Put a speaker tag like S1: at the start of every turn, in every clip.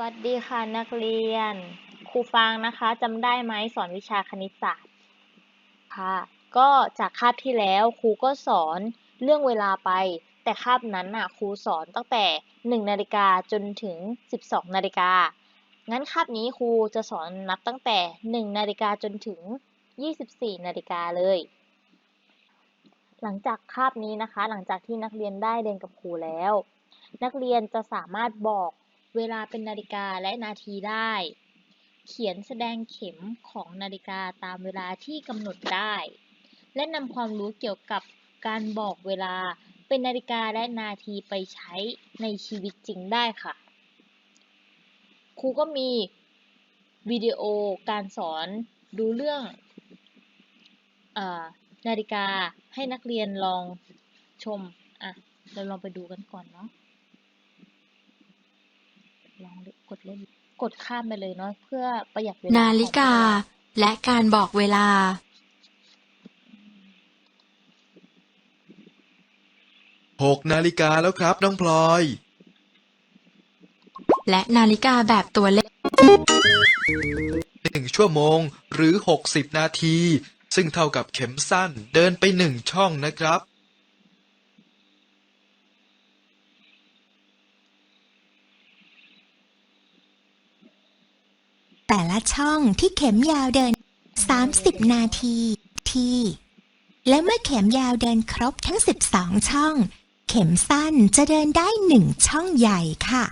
S1: วัสดีค่ะนักเรียน ครูฟางนะคะจำได้ไหมสอนวิชาคณิตศาสตร์ค่ะก็จากคาบที่แล้วครูก็สอนเรื่องเวลาไป แต่คาบนั้นน่ะครูสอนตั้งแต่ 1 นาฬิกาจนถึง 12 นาฬิกา งั้นคาบนี้ครูจะสอนนับตั้งแต่ 1 นาฬิกาจนถึง 24 นาฬิกาเลย หลังจากคาบนี้นะคะ หลังจากที่นักเรียนได้เรียนกับครูแล้ว นักเรียนจะสามารถบอก เวลาเป็นนาฬิกาและนาทีได้ เขียนแสดงเข็มของนาฬิกาตามเวลาที่กำหนดได้ และนำความรู้เกี่ยวกับการบอกเวลาเป็นนาฬิกาและนาทีไปใช้ในชีวิตจริงได้ค่ะ ครูก็มีวิดีโอการสอนดูเรื่องอนาฬิกาให้นักเรียนลองชม อะ เราลองไปดูกันก่อนเนาะ ลองกดเล่นกดข้ามไปเลยเนาะเพื่อประหยัดเวลา
S2: นาฬิกา และการบอกเวลา
S3: หกนาฬิกาแล้วครับน้องพลอย
S2: และนาฬิกาแบบตัวเลข
S3: หนึ่งชั่วโมงหรือหกสิบนาที ซึ่งเท่ากับเข็มสั้นเดินไปหนึ่งช่องนะครับ
S4: แต่ละช่องที่เข็มยาวเดิน 30 นาทีทีและเมื่อเข็มยาวเดินครบทั้ง 12 ช่อง เข็มสั้นจะเดินได้1ช่องใหญ่ค่ะ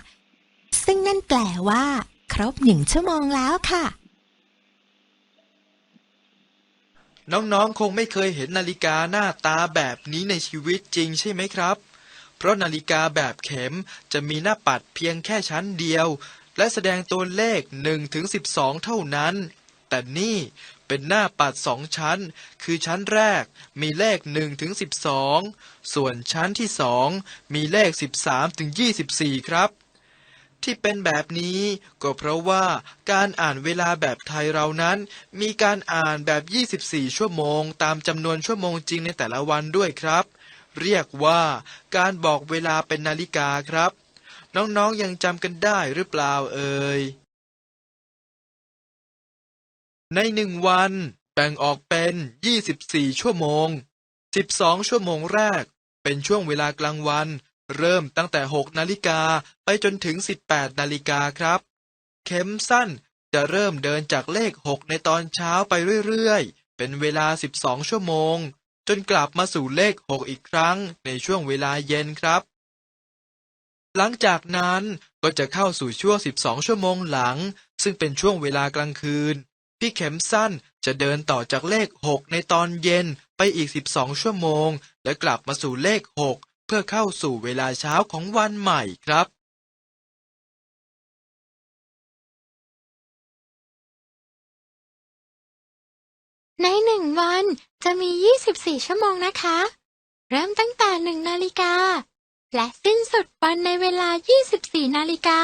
S4: ซึ่งนั่นแปลว่า ครบ1ชั่วโมงแล้วค่ะ
S3: น้องๆ คงไม่เคยเห็นนาฬิกาหน้าตาแบบนี้ในชีวิตจริงใช่ไหมครับ เพราะนาฬิกาแบบเข็มจะมีหน้าปัดเพียงแค่ชั้นเดียว และแสดงตัวเลข1ถึง12 เท่านั้น แต่นี่เป็นหน้าปัดสองชั้น คือชั้นแรกมีเลข1ถึง12 ส่วนชั้นที่สองมีเลข 13ถึง24 ครับ ที่เป็นแบบนี้ก็เพราะว่าการอ่านเวลาแบบไทยเรานั้น มีการอ่านแบบ 24 ชั่วโมง ตามจำนวนชั่วโมงจริงในแต่ละวันด้วยครับ เรียกว่าการบอกเวลาเป็นนาฬิกาครับ น้องๆยังจำกันได้หรือเปล่าเอ่ย ในหนึ่งวันแบ่งออกเป็น 24 ชั่วโมง 12 ชั่วโมงแรก เป็นช่วงเวลากลางวัน เริ่มตั้งแต่ 6 นาฬิกาไปจนถึง 18 นาฬิกาครับ เข็มสั้นจะเริ่มเดินจากเลข 6 ในตอนเช้าไปเรื่อยๆ เป็นเวลา 12 ชั่วโมง จนกลับมาสู่เลข 6 อีกครั้งในช่วงเวลาเย็นครับ หลังจากนั้นก็จะเข้าสู่ช่วง 12 ชั่วโมงหลัง ซึ่งเป็นช่วงเวลากลางคืนที่เข็มสั้นจะเดินต่อจากเลข 6 ในตอนเย็นไปอีก 12 ชั่วโมง และกลับมาสู่เลข 6 เพื่อเข้าสู่เวลาเช้าของวันใหม่ครับ
S2: ในหนึ่งวันจะมี 24 ชั่วโมงนะคะ เริ่มตั้งแต่หนึ่งนาฬิกา และสิ้นสุดวันในเวลา 24 นาฬิกา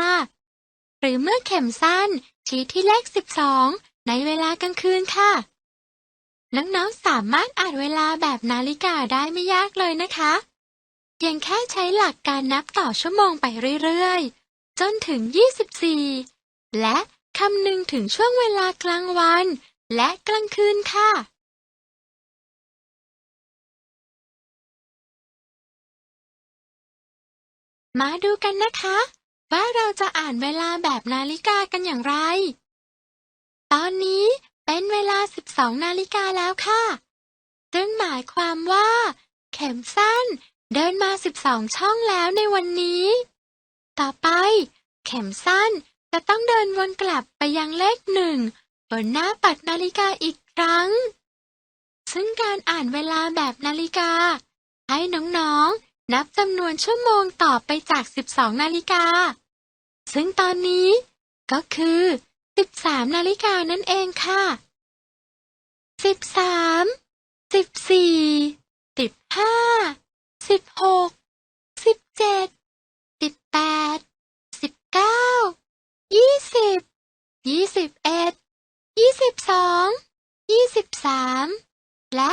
S2: หรือเมื่อเข็มสั้นชี้ที่เลข 12 ในเวลากลางคืนค่ะ น้องๆสามารถอ่านเวลาแบบนาฬิกาได้ไม่ยากเลยนะคะเพียงแค่ใช้หลักการนับต่อชั่วโมงไปเรื่อยๆ จนถึง 24 และคำนึงถึงช่วงเวลากลางวัน และกลางคืนค่ะ มาดูกันนะคะ ว่าเราจะอ่านเวลาแบบนาฬิกากันอย่างไร ตอนนี้เป็นเวลา 12 นาฬิกาแล้วค่ะซึ่งหมายความว่า เข็มสั้นเดินมา 12 ช่องแล้วในวันนี้ ต่อไป เข็มสั้นจะต้องเดินวนกลับไปยังเลขหนึ่งบนหน้าปัดนาฬิกาอีกครั้ง ซึ่งการอ่านเวลาแบบนาฬิกา ให้น้องๆ นับจำนวนชั่วโมงต่อไปจาก 12 นาฬิกา ซึ่งตอนนี้ ก็คือ 13 นาฬิกานั่นเองค่ะ 13 14 15 16 17 18 19 20 21 22 23 และ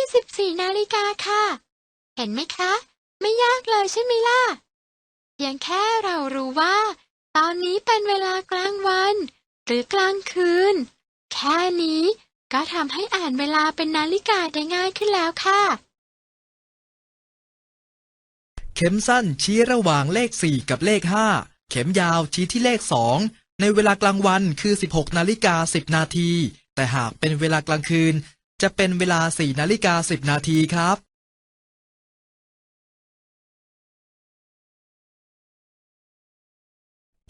S2: 24 นาฬิกาค่ะ เห็นไหมคะ ไม่ยากเลยใช่ไหมล่ะเพียงแค่เรารู้ว่า ตอนนี้เป็นเวลากลางวัน หรือกลางคืน แค่นี้ก็ทำให้อ่านเวลาเป็นนาฬิกาได้ง่ายขึ้นแล้วค่ะ
S3: เข็มสั้นชี้ระหว่างเลข 4 กับเลข 5 เข็มยาวชี้ที่เลข 2 ในเวลากลางวันคือ 16 นาฬิกา 10 นาที แต่หากเป็นเวลากลางคืน จะเป็นเวลา 4 นาฬิกา 10 นาทีครับ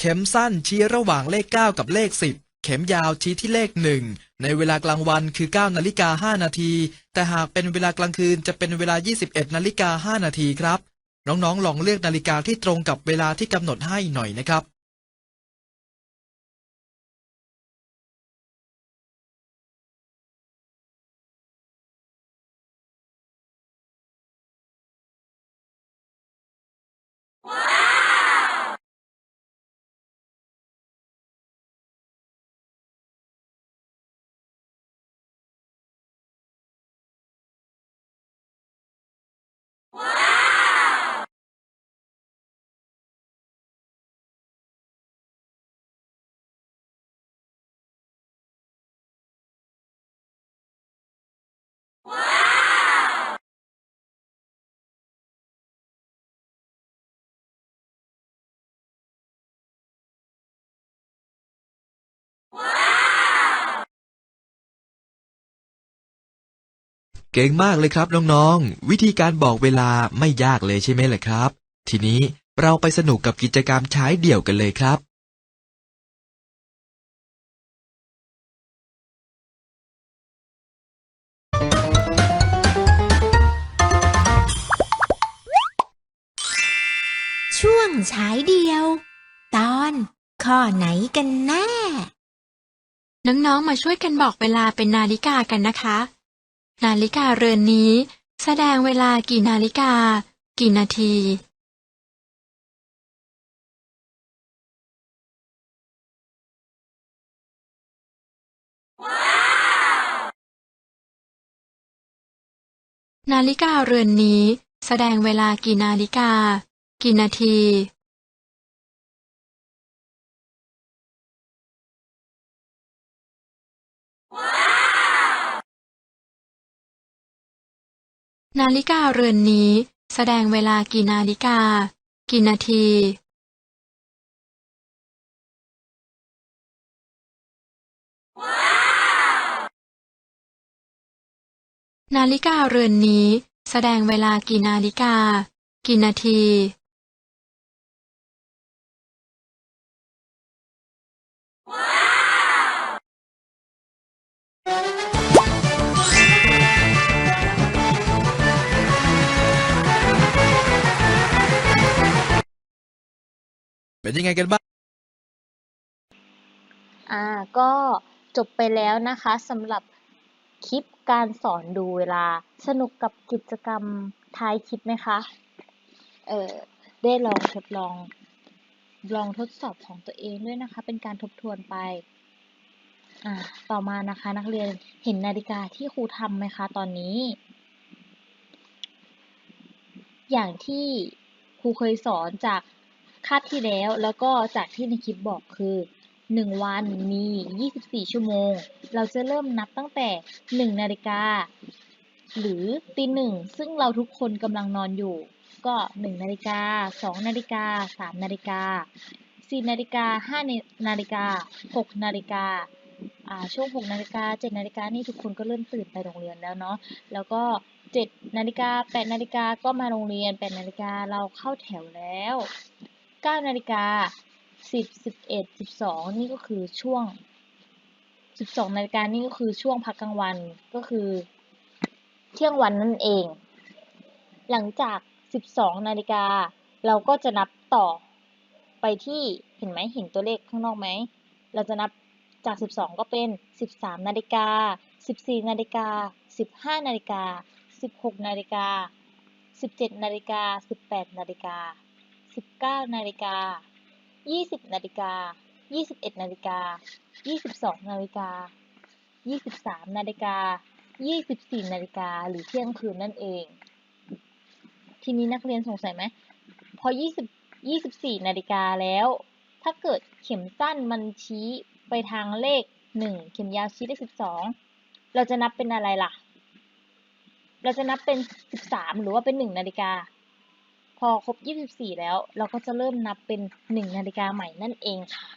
S3: เข็มสั้นชี้ระหว่างเลข 9 กับเลข 10 เข็มยาวชี้ที่เลข 1 ในเวลากลางวันคือ 9 นาฬิกา 5 นาที แต่หากเป็นเวลากลางคืนจะเป็นเวลา 21 นาฬิกา 5 นาทีครับ น้องๆ ลองเลือกนาฬิกาที่ตรงกับเวลาที่กำหนดให้หน่อยนะครับ เก่งมากเลยครับน้องๆ วิธีการบอกเวลาไม่ยากเลยใช่ไหมล่ะครับ ทีนี้เราไปสนุกกับกิจกรรมใช้เดี่ยวกันเลยครับ
S4: ช่วงฉายเดียว ตอนข้อไหนกันแน่
S2: น้องๆ มาช่วยกันบอกเวลาเป็นนาฬิกากันนะคะ นาฬิกาเรือนนี้ แสดงเวลากี่นาฬิกา กี่นาที นาฬิกาเรือนนี้ แสดงเวลากี่นาฬิกา กี่นาที นาฬิกาเรือนนี้แสดงเวลากี่นาฬิกา กี่นาที นาฬิกาเรือนนี้แสดงเวลากี่นาฬิกา กี่นาที
S3: เป็นยังไงกันบ้าง
S1: อ่าก็จบไปแล้วนะคะสำหรับคลิปการสอนดูเวลาสนุกกับกิจกรรมท้ายคลิปไหมคะ เออได้ลองทดลอง ลองทดสอบของตัวเองด้วยนะคะ เป็นการทบทวนไป อ่า ต่อมานะคะนักเรียนเห็นนาฬิกาที่ครูทำไหมคะตอนนี้ อย่างที่ครูเคยสอนจาก คาบที่แล้วแล้วก็จากที่ในคลิปบอกคือ 1 วันมี 24 ชั่วโมง เราจะเริ่มนับตั้งแต่ 1 นาฬิกา หรือตีหนึ่งซึ่งเราทุกคนกำลังนอนอยู่ ก็ 1 นาฬิกา 2 นาฬิกา 3 นาฬิกา 4 นาฬิกา 5 นาฬิกา 6 นาฬิกาอ่าช่วง 6 นาฬิกา 7 นาฬิกานี่ทุกคนก็เริ่มตื่นไปโรงเรียนแล้วเนาะ แล้วก็ 7 นาฬิกา 8 นาฬิกาก็มาโรงเรียน 8 นาฬิกาเราเข้าแถวแล้ว 9นาฬิกา10 11 12 นี่ก็คือช่วง 12นาฬิกานี่ก็คือช่วงพักกลางวันก็คือ เที่ยงวันนั่นเอง หลังจาก 12นาฬิกาเราก็จะนับต่อไปที่เห็นไหมเห็นตัวเลขข้างนอกไหม เราจะนับจาก 12 ก็เป็น 13นาฬิกา14นาฬิกา15นาฬิกา16นาฬิกา17นาฬิกา18นาฬิกา 19นาฬิกา20นาฬิกา21นาฬิกา22นาฬิกา23นาฬิกา24นาฬิกาหรือเที่ยงคืนนั่นเอง ทีนี้นักเรียนสงสัยไหมพอ20 24นาฬิกาแล้ว ถ้าเกิดเข็มสั้นมันชี้ไปทางเลขหนึ่งเข็มยาวชี้เลขสิบสองเราจะนับเป็นอะไรล่ะ เราจะนับเป็นสิบสามหรือว่าเป็นหนึ่งนาฬิกา พอครบยี่สิบสี่แล้ว เราก็จะเริ่มนับเป็นหนึ่งนาฬิกาใหม่นั่นเองค่ะ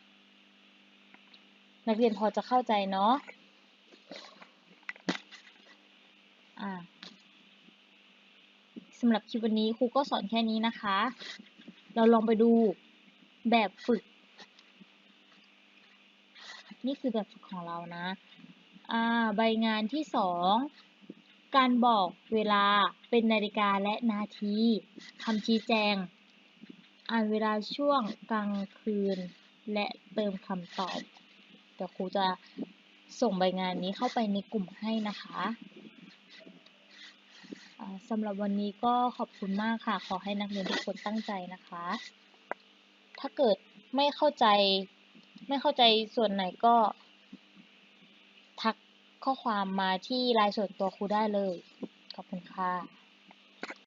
S1: นักเรียนพอจะเข้าใจเนาะอ่าสำหรับคลิปวันนี้ครูก็สอนแค่นี้นะคะ เราลองไปดูแบบฝึก นี่คือแบบฝึกของเรานะ อ่า ใบงานที่สอง การบอกเวลาเป็นนาฬิกาและนาทีคำชี้แจง อ่านเวลาช่วงกลางคืน และเติมคำตอบ เดี๋ยวครูจะส่งใบงานนี้เข้าไปในกลุ่มให้นะคะสำหรับวันนี้ก็ขอบคุณมากค่ะ ขอให้นักเรียนทุกคนตั้งใจนะคะ ถ้าเกิดไม่เข้าใจ ไม่เข้าใจส่วนไหนก็ ข้อความมาที่ไลน์ส่วนตัวครูได้เลย ขอบคุณค่ะ